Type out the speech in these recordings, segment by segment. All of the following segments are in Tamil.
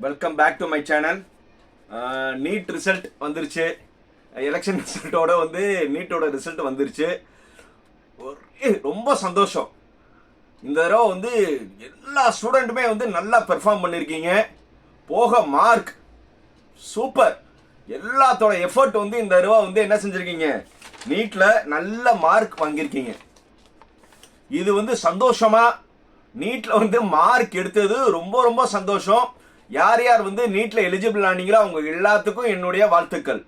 Welcome back to my channel NEET result வந்துருச்சு. எலெக்ஷன் ரிசல்ட்டோட வந்து நீட்டோட ரிசல்ட் வந்துருச்சு. ஒரே ரொம்ப சந்தோஷம். இந்த தடவை வந்து எல்லா ஸ்டூடெண்ட்டுமே வந்து நல்லா பெர்ஃபார்ம் பண்ணியிருக்கீங்க போக மார்க் சூப்பர் எல்லாத்தோட எஃபர்ட் வந்து இந்த தடவை வந்து என்ன செஞ்சுருக்கீங்க? நீட்டில் நல்ல மார்க் வாங்கியிருக்கீங்க இது வந்து சந்தோஷமாக நீட்டில் வந்து மார்க் எடுத்தது ரொம்ப ரொம்ப சந்தோஷம். யார் யார் வந்து நீட்ல எலிஜிபிள் ஆனீங்களோ அவங்க எல்லாத்துக்கும் என்னுடைய வாழ்த்துக்கள்.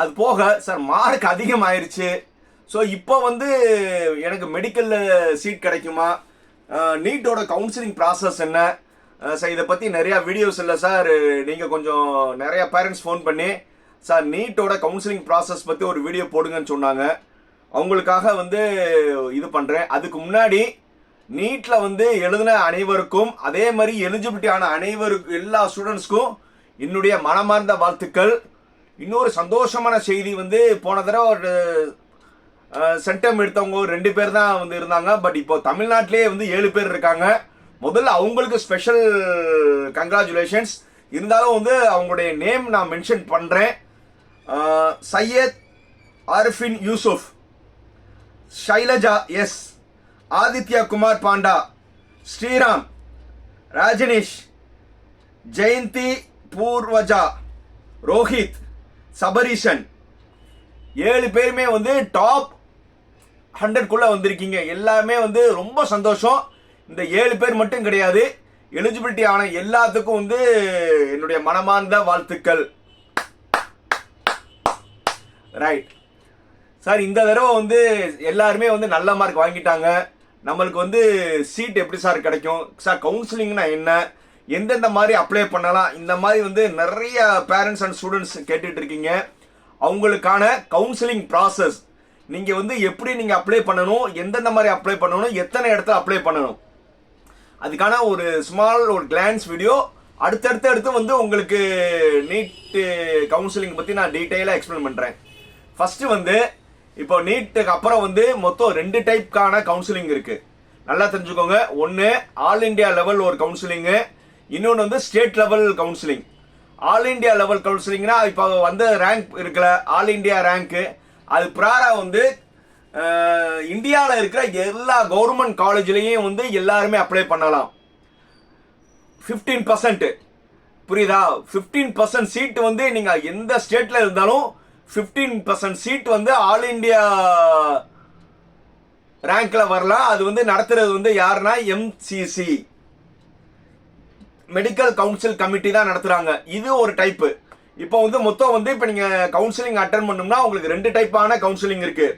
அது போக சார் மார்க் அதிகமாயிருச்சு. ஸோ இப்போ வந்து எனக்கு மெடிக்கலில் சீட் கிடைக்குமா? நீட்டோட கவுன்சிலிங் ப்ராசஸ் என்ன? சார் இதை பற்றி நிறையா வீடியோஸ் இல்லை சார் நீங்கள் கொஞ்சம் நிறையா பேரண்ட்ஸ் ஃபோன் பண்ணி சார் நீட்டோட கவுன்சிலிங் ப்ராசஸ் பற்றி ஒரு வீடியோ போடுங்கன்னு சொன்னாங்க. அவங்களுக்காக வந்து இது பண்ணுறேன் அதுக்கு முன்னாடி நீட்டில் வந்து எழுதின அனைவருக்கும் அதே மாதிரி எலிஜிபிலிட்டி ஆன அனைவருக்கும் எல்லா ஸ்டூடெண்ட்ஸ்க்கும் என்னுடைய மனமார்ந்த வாழ்த்துக்கள். இன்னொரு சந்தோஷமான செய்தி வந்து போன தடவை ஒரு சென்டம் எடுத்தவங்க ஒரு ரெண்டு பேர் தான் வந்து இருந்தாங்க. பட் இப்போ தமிழ்நாட்டிலே வந்து ஏழு பேர் இருக்காங்க. முதல்ல அவங்களுக்கு ஸ்பெஷல் கங்க்ராச்சுலேஷன்ஸ் இருந்தாலும் வந்து அவங்களுடைய நேம் நான் மென்ஷன் பண்ணுறேன் சையத் ஆரிஃபின் யூசுஃப். ஷைலஜா எஸ் ஆதித்யா குமார் பாண்டா ஸ்ரீராம் ராஜனீஷ் ஜெயந்தி பூர்வஜா ரோஹித் சபரீஷன். ஏழு பேருமே வந்து டாப் ஹண்ட்ரட்குள்ளே வந்திருக்கீங்க. எல்லாமே வந்து ரொம்ப சந்தோஷம். இந்த ஏழு பேர் மட்டும் கிடையாது. எலிஜிபிலிட்டி ஆன எல்லாத்துக்கும் வந்து என்னுடைய மனமார்ந்த வாழ்த்துக்கள். ரைட் சார் இந்த தடவை வந்து எல்லாருமே வந்து நல்ல மார்க் வாங்கிட்டாங்க. நம்மளுக்கு வந்து சீட் எப்படி சார் கிடைக்கும்? சார் கவுன்சிலிங்னா என்ன? எந்தெந்த மாதிரி அப்ளை பண்ணலாம்? இந்த மாதிரி வந்து நிறைய பேரண்ட்ஸ் அண்ட் ஸ்டூடெண்ட்ஸ் கேட்டுட்டு இருக்கீங்க. அவங்களுக்கான கவுன்சிலிங் ப்ராசஸ் நீங்கள் வந்து எப்படி நீங்கள் அப்ளை பண்ணணும்? எந்தெந்த மாதிரி அப்ளை பண்ணணும்? எத்தனை இடத்துல அப்ளை பண்ணணும்? அதுக்கான ஒரு ஸ்மால் ஒரு கிளான்ஸ் வீடியோ அடுத்தடுத்து அடுத்து வந்து உங்களுக்கு நீட் கவுன்சிலிங் பற்றி நான் டீட்டெயிலாக எக்ஸ்பிளைன் பண்ணுறேன் ஃபஸ்ட்டு வந்து இப்போ நீட்டுக்கு அப்புறம் வந்து மொத்தம் ரெண்டு டைப்கான கவுன்சிலிங் இருக்கு. நல்லா தெரிஞ்சுக்கோங்க. ஒன்று ஆல் இண்டியா லெவல் ஒரு கவுன்சிலிங்கு இன்னொன்று வந்து state level counselling all India level கவுன்சிலிங்னா இப்போ வந்து ரேங்க் இருக்கல ஆல் இண்டியா ரேங்க்கு அது ப்ராரா வந்து இந்தியாவில் இருக்கிற எல்லா கவர்மெண்ட் காலேஜ்லேயும் வந்து எல்லாருமே அப்ளை பண்ணலாம். ஃபிஃப்டீன் பர்சன்ட் புரியுதா? ஃபிஃப்டீன் பர்சன்ட் சீட் வந்து நீங்கள் எந்த ஸ்டேட்டில் இருந்தாலும் ஃபிஃப்டீன் பர்சன்ட் சீட் வந்து ஆல் இண்டியா ரேங்க்ல வரலாம். அது வந்து நடத்துறது வந்து யாருன்னா எம்சிசி மெடிக்கல் கவுன்சில் கமிட்டி தான் நடத்துறாங்க. இது ஒரு டைப்பு இப்போ வந்து மொத்தம் வந்து இப்போ நீங்கள் கவுன்சிலிங் அட்டன் பண்ணோம்னா உங்களுக்கு ரெண்டு டைப்பான கவுன்சிலிங் இருக்கு.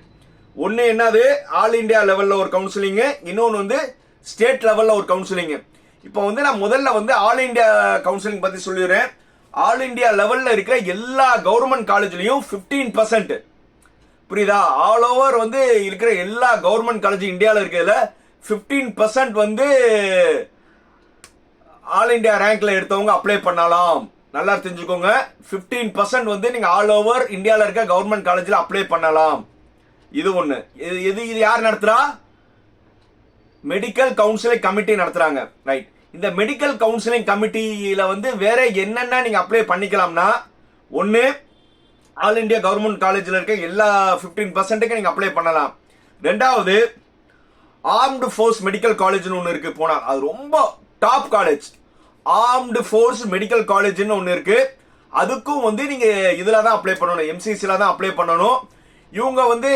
ஒன்று என்னது? ஆல் இண்டியா லெவலில் ஒரு கவுன்சிலிங்கு இன்னொன்று வந்து ஸ்டேட் லெவலில் ஒரு கவுன்சிலிங்கு இப்போ வந்து நான் முதல்ல வந்து ஆல் இண்டியா கவுன்சிலிங் பற்றி சொல்லிடுறேன். ஆல் இண்டியா லெவலில் இருக்கிற எல்லா கவர்மெண்ட் காலேஜ்லையும் ஃபிஃப்டீன் பர்சன்ட் புரியுதா? ஆல் ஓவர் வந்து இருக்கிற எல்லா கவர்மெண்ட் காலேஜ் இந்தியாவில் இருக்கிறதுல ஃபிஃப்டீன் பர்சன்ட் வந்து ஆல் இண்டியா ரேங்க்ல எடுத்தவங்க அப்ளை பண்ணலாம். நல்லா தெரிஞ்சுக்கோங்க. ஃபிஃப்டீன் பர்சன்ட் வந்து நீங்கள் ஆல் ஓவர் இந்தியாவில் இருக்க கவர்மெண்ட் காலேஜில் அப்ளை பண்ணலாம். இது ஒன்று இது இது இது யார் நடத்துகிறா மெடிக்கல் கவுன்சிலிங் கமிட்டி நடத்துகிறாங்க ரைட் இந்த மெடிக்கல் கவுன்சிலிங் கமிட்டியில் வந்து வேற என்னென்ன நீங்கள் அப்ளை பண்ணிக்கலாம்னா ஒன்று ஆல் இண்டியா கவர்மெண்ட் காலேஜில் இருக்க எல்லா ஃபிஃப்டீன் பர்சன்ட்டுக்கு நீங்கள் அப்ளை பண்ணலாம். ரெண்டாவது ஆர்ம்டு ஃபோர்ஸ் மெடிக்கல் காலேஜ்னு ஒன்று இருக்குது போனால் அது ரொம்ப top college armed force medical காலேஜ்னு ஒன்று இருக்குது அதுக்கும் வந்து நீங்கள் இதில் தான் அப்ளை பண்ணணும் எம்சிசியில் தான் அப்ளை பண்ணணும். இவங்க வந்து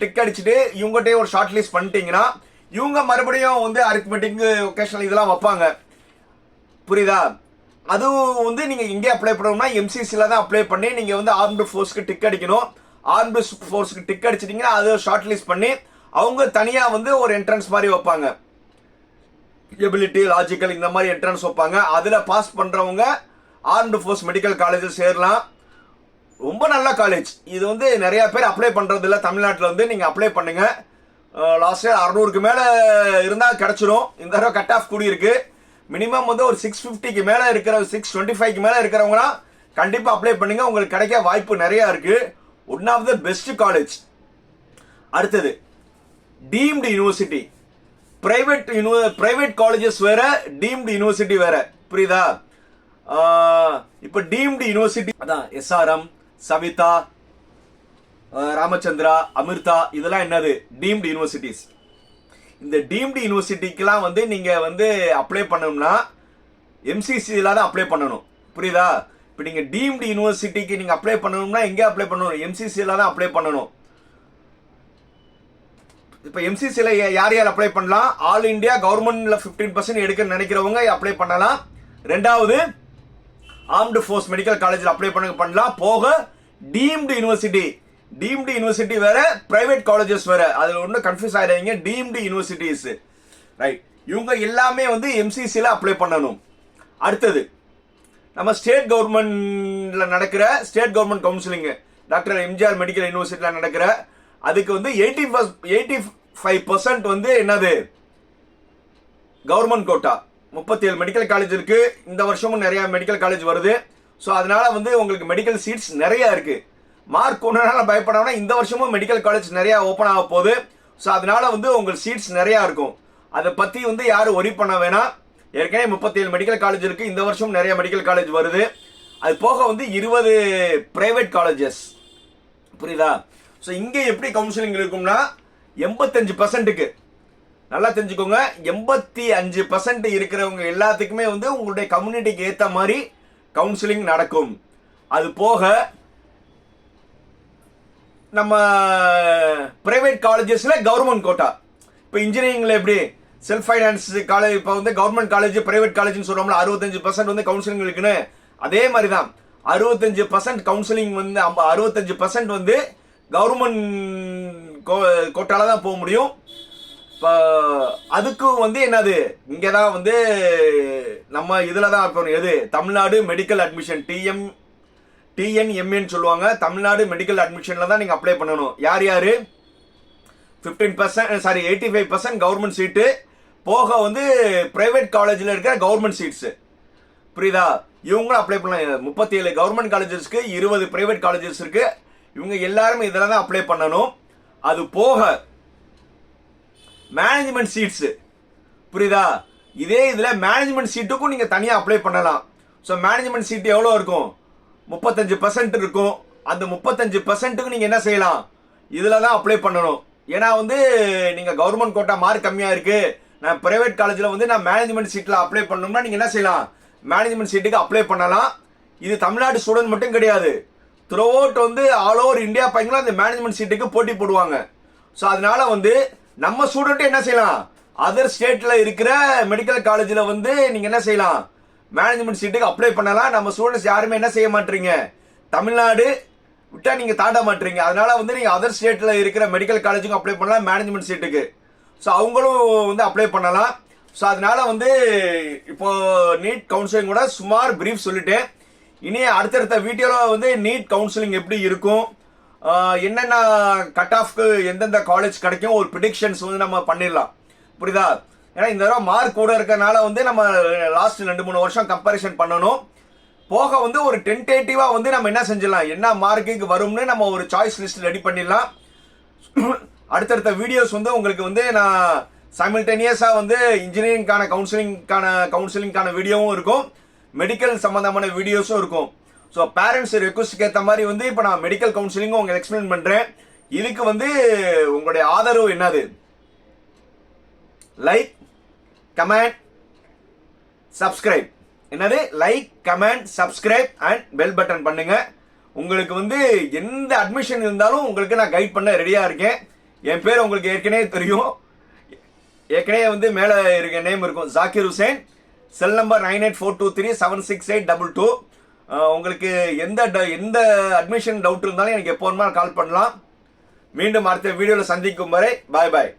டிக் அடிச்சுட்டு இவங்ககிட்டே ஒரு ஷார்ட் லிஸ்ட் பண்ணிட்டீங்கன்னா இவங்க மறுபடியும் வந்து அரித்மெட்டிக்கு ஒகேஷனல் இதெல்லாம் வைப்பாங்க. புரியுதா? அதுவும் வந்து நீங்கள் எங்கே அப்ளை பண்ணணும்னா எம்சிசியில் தான் அப்ளை பண்ணி நீங்கள் வந்து ஆர்ம்டு ஃபோர்ஸ்க்கு டிக் அடிக்கணும். ஆர்ம்டு ஃபோர்ஸ்க்கு டிக் அடிச்சிட்டிங்கன்னா அதை ஷார்ட் லிஸ்ட் பண்ணி அவங்க தனியாக வந்து ஒரு என்ட்ரன்ஸ் மாதிரி வைப்பாங்க. எபிலிட்டி லாஜிக்கல் இந்த மாதிரி என்ட்ரன்ஸ் வைப்பாங்க. அதில் பாஸ் பண்ணுறவங்க ஆர்ம்டு ஃபோர்ஸ் மெடிக்கல் காலேஜில் சேரலாம். ரொம்ப நல்ல காலேஜ் இது வந்து நிறையா பேர் அப்ளை பண்ணுறது இல்லை தமிழ்நாட்டில் வந்து நீங்கள் அப்ளை பண்ணுங்கள் லாஸ்ட் இயர் அறநூறுக்கு மேலே இருந்தால் கிடச்சிரும். இந்த தடவை கட் ஆஃப் கூடியிருக்கு. மினிமம் வந்து ஒரு சிக்ஸ் ஃபிஃப்டிக்கு மேலே இருக்கிற சிக்ஸ் டுவெண்ட்டி ஃபைவ்க்கு மேலே இருக்கிறவங்களாம் கண்டிப்பாக அப்ளை பண்ணுங்க. உங்களுக்கு கிடைக்க வாய்ப்பு நிறையா இருக்குது one of the best college அடுத்தது deemed university private யூனிவ private colleges வேற டீம்டு யூனிவர்சிட்டி வேற. புரியுதா? இப்போ டீம்டு யூனிவர்சிட்டி அதான் எஸ்ஆர்எம் சவிதா ராமச்சந்திரா அமிர்தா இதெல்லாம் என்னது? டீம்டு யூனிவர்சிட்டிஸ் இந்த டீம்டு யூனிவர்சிட்டிக்கெல்லாம் வந்து நீங்கள் வந்து அப்ளை பண்ணணும்னா எம்சிசியில் தான் அப்ளை பண்ணணும். புரியுதா? இப்போ நீங்கள் டீம்டு யூனிவர்சிட்டிக்கு நீங்கள் அப்ளை பண்ணணும்னா எங்கே அப்ளை பண்ணணும்? எம்சிசியில் தான் அப்ளை பண்ணணும். இப்போ எம்சிசியில் யார் யார் அப்ளை பண்ணலாம்? ஆல் இந்தியா கவர்மெண்ட்டில் ஃபிஃப்டீன் பர்சன்ட் எடுக்க நினைக்கிறவங்க அப்ளை பண்ணலாம். ரெண்டாவது ஆர்ம்டு ஃபோர்ஸ் மெடிக்கல் காலேஜில் அப்ளை பண்ண பண்ணலாம். போக டீம்டு யூனிவர்சிட்டி டீம்டு யூனிவர்சிட்டி வேற பிரைவேட் காலேஜஸ் வேற. அதில் ஒன்றும் கன்ஃபியூஸ் ஆகிடாதீங்க டீம்டு யூனிவர்சிட்டிஸ் ரைட் இவங்க எல்லாமே வந்து எம்சிசியில் அப்ளை பண்ணணும். அடுத்தது நம்ம ஸ்டேட் கவர்மெண்டில் நடக்கிற state government counselling doctor MGR medical யூனிவர்சிட்டியில் நடக்கிற அதுக்கு வந்து எயிட்டி எயிட்டி ஃபைவ் பர்சன்ட் வந்து என்னது? கவர்மெண்ட் கோட்டா முப்பத்தி ஏழு மெடிக்கல் காலேஜ் இருக்குது இந்த வருஷமும் நிறையா மெடிக்கல் காலேஜ் வருது. ஸோ அதனால் வந்து உங்களுக்கு மெடிக்கல் சீட்ஸ் நிறையா இருக்குது மார்க் ஒன்றுனால பயப்படாமல் இந்த வருஷமும் மெடிக்கல் காலேஜ் நிறையா ஓப்பன் ஆக போகுது. ஸோ அதனால வந்து உங்கள் சீட்ஸ் நிறையா இருக்கும். அதை பற்றி வந்து யாரும் ஒரி பண்ண வேணாம். ஏற்கனவே முப்பத்தேழு மெடிக்கல் காலேஜ் இருக்குது இந்த வருஷம் நிறைய மெடிக்கல் காலேஜ் வருது. அது போக வந்து இருபது பிரைவேட் காலேஜஸ் புரியுதா? ஸோ இங்கே எப்படி கவுன்சிலிங் இருக்கும்னா எண்பத்தஞ்சு பர்சன்ட்டுக்கு நல்லா தெரிஞ்சுக்கோங்க. எண்பத்தி அஞ்சு பர்சன்ட் இருக்கிறவங்க எல்லாத்துக்குமே வந்து உங்களுடைய கம்யூனிட்டிக்கு ஏற்ற மாதிரி கவுன்சிலிங் நடக்கும். அது போக நம்ம பிரைவேட் காலேஜஸில் கவர்மெண்ட் கோட்டா இப்போ இன்ஜினியரிங்கில் எப்படி? செல்ஃப் ஃபைனான்ஸ் காலேஜ் இப்போ வந்து கவர்மெண்ட் காலேஜ் பிரைவேட் காலேஜ்னு சொல்கிறோம்ல அறுபத்தஞ்சு பர்சன்ட் வந்து கவுன்சிலிங் இருக்குன்னு. அதே மாதிரி தான் அறுபத்தஞ்சு பர்சன்ட் கவுன்சிலிங் வந்து அம்ப- அறுபத்தஞ்சு பர்சன்ட் வந்து கவர்மெண்ட் கோட்டால தான் போக முடியும். இப்போ அதுக்கும் வந்து என்னது? இங்கே தான் வந்து நம்ம இதில் தான் இப்போ எது? தமிழ்நாடு மெடிக்கல் அட்மிஷன் டிஎம் டிஎன்எம்ஏன்னு சொல்லுவாங்க. தமிழ்நாடு மெடிக்கல் அட்மிஷனில் தான் நீங்கள் அப்ளை பண்ணணும். யார் யார்? Fifteen percent sorry eighty five percent government seat போக வந்து ப்ரைவேட் காலேஜில் இருக்கிற கவர்மெண்ட் சீட்ஸு புரியுதா? இவங்களும் அப்ளை பண்ணலாம். முப்பத்தி ஏழு கவர்மெண்ட் காலேஜஸ்க்கு இருபது ப்ரைவேட் காலேஜஸ் இருக்கு. இவங்க எல்லாருமே இதில் தான் அப்ளை பண்ணணும். அது போக மேனேஜ்மெண்ட் சீட்ஸு புரியுதா? இதே இதில் மேனேஜ்மெண்ட் சீட்டுக்கும் நீங்கள் தனியாக அப்ளை பண்ணலாம். ஸோ மேனேஜ்மெண்ட் சீட் எவ்வளோ இருக்கும்? முப்பத்தஞ்சு பர்சன்ட் இருக்கும். அந்த முப்பத்தஞ்சு பர்சன்ட்டுக்கு நீங்கள் என்ன செய்யலாம்? இதில் தான் அப்ளை பண்ணணும். ஏன்னா வந்து நீங்கள் கவர்மெண்ட் கோட்டா மார்க் கம்மியாக இருக்குது நான் ப்ரைவேட் காலேஜில் வந்து நான் மேனேஜ்மெண்ட் சீட்டில் அப்ளை பண்ணணும்னா நீங்கள் என்ன செய்யலாம்? மேனேஜ்மெண்ட் சீட்டுக்கு அப்ளை பண்ணலாம். இது தமிழ்நாடு ஸ்டூடெண்ட் மட்டும் கிடையாது. த்ரோ அவுட் வந்து ஆல் ஓவர் இந்தியா பையங்களும் அந்த மேனேஜ்மெண்ட் சீட்டுக்கு போட்டி போடுவாங்க. ஸோ அதனால வந்து நம்ம ஸ்டூடெண்ட்டு என்ன செய்யலாம்? அதர் ஸ்டேட்டில் இருக்கிற மெடிக்கல் காலேஜில் வந்து நீங்கள் என்ன செய்யலாம்? மேனேஜ்மெண்ட் சீட்டுக்கு அப்ளை பண்ணலாம். நம்ம ஸ்டூடெண்ட்ஸ் யாருமே என்ன செய்ய மாட்டீங்க? தமிழ்நாடு விட்டா நீங்க தாண்ட மாட்டீங்க. அதனால வந்து நீங்க அதர் ஸ்டேட்ல இருக்கிற மெடிக்கல் காலேஜுக்கும் அப்ளை பண்ணலாம் மேனேஜ்மெண்ட் சீட்டுக்கு ஸோ அவங்களும் வந்து அப்ளை பண்ணலாம். ஸோ அதனால வந்து இப்போ நீட் கவுன்சிலிங் கூட சுமார் பிரீஃப் சொல்லிட்டேன். இனி அடுத்தடுத்த வீடியோவில் வந்து நீட் கவுன்சிலிங் எப்படி இருக்கும்? என்னென்ன கட் ஆஃப்க்கு எந்தெந்த காலேஜ் கிடைக்கும்? ஒரு ப்ரிடிக்ஷன்ஸ் வந்து நம்ம பண்ணிடலாம். புரியுதா? ஏன்னா இந்த தடவை மார்க் கூட இருக்கறனால வந்து நம்ம லாஸ்ட் ரெண்டு மூணு வருஷம் கம்பேரிசன் பண்ணணும். போக வந்து ஒரு டென்டேட்டிவாக வந்து நம்ம என்ன செஞ்சிடலாம்? என்ன மார்க்குக்கு வரும்னு நம்ம ஒரு சாய்ஸ் லிஸ்ட் ரெடி பண்ணிடலாம். அடுத்தடுத்த வீடியோஸ் வந்து உங்களுக்கு வந்து நான் சைமில்டேனியஸாக வந்து இன்ஜினியரிங்கான கவுன்சிலிங்கான கவுன்சிலிங்கான வீடியோவும் இருக்கும். மெடிக்கல் சம்மந்தமான வீடியோஸும் இருக்கும். ஸோ பேரண்ட்ஸ் ரெக்வஸ்ட்க்கு ஏற்ற மாதிரி வந்து இப்போ நான் மெடிக்கல் கவுன்சிலிங்கும் உங்களுக்கு எக்ஸ்பிளைன் பண்ணுறேன் இதுக்கு வந்து உங்களுடைய ஆதரவு என்னது? Like comment subscribe. என்னது? Like comment subscribe and bell button பண்ணுங்க. உங்களுக்கு வந்து எந்த அட்மிஷன் இருந்தாலும் உங்களுக்கு நான் கைட் பண்ண ரெடியாக இருக்கேன். என் பேர் உங்களுக்கு ஏற்கனவே தெரியும். ஏற்கனவே வந்து மேலே இருக்க நேம் இருக்கும். Zakir Hussain. Cell number nine eight four two three seven six eight double two உங்களுக்கு எந்த ட- எந்த அட்மிஷன் டவுட் இருந்தாலும் எனக்கு எப்போ கால் பண்ணலாம். மீண்டும் அடுத்த வீடியோவில் சந்திக்கும் வரை பாய் பாய்